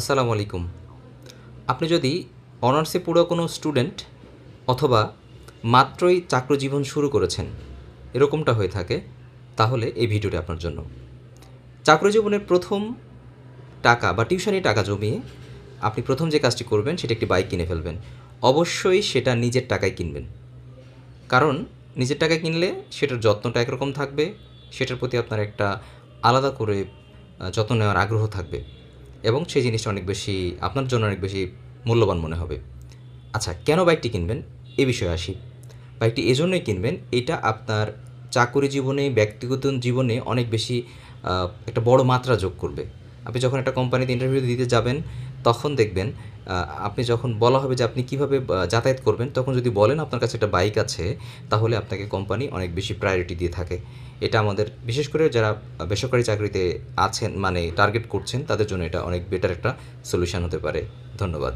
আসসালামু আলাইকুম। আপনি যদি অনার্সে পুরো কোনো স্টুডেন্ট অথবা মাত্রই চাকরি জীবন শুরু করেছেন, এরকমটা হয়ে থাকে, তাহলে এই ভিডিওটি আপনার জন্য। চাকরি জীবনের প্রথম টাকা বা টিউশনি টাকা জমিয়ে আপনি প্রথম যে কাজটি করবেন, সেটা একটি বাইক কিনে ফেলবেন। অবশ্যই সেটা নিজের টাকায় কিনবেন। কারণ নিজের টাকায় কিনলে সেটার যত্নটা একরকম থাকবে, সেটার প্রতি আপনার একটা আলাদা করে যত্ন নেওয়ার আগ্রহ থাকবে। এবং সেই জিনিসটা অনেক বেশি, আপনার জন্য অনেক বেশি মূল্যবান মনে হবে। আচ্ছা কেন বাইকটি কিনবেন? এ বিষয়ে আসি। বাইকটি এজন্যই কিনবেন, এটা আপনার চাকরি জীবনে, ব্যক্তিগত জীবনে অনেক বেশি একটা বড় মাত্রা যোগ করবে। আপনি যখন একটা কোম্পানিতে ইন্টারভিউ দিতে যাবেন, তখন দেখবেন আপনি যখন বলা হবে যে আপনি কীভাবে যাতায়াত করবেন, তখন যদি বলেন আপনার কাছে একটা বাইক আছে, তাহলে আপনাকে কোম্পানি অনেক বেশি প্রায়োরিটি দিয়ে থাকে। এটা আমাদের, বিশেষ করে যারা বেসরকারি চাকরিতে আছেন মানে টার্গেট করছেন, তাদের জন্য এটা অনেক বেটার একটা সলিউশন হতে পারে। ধন্যবাদ।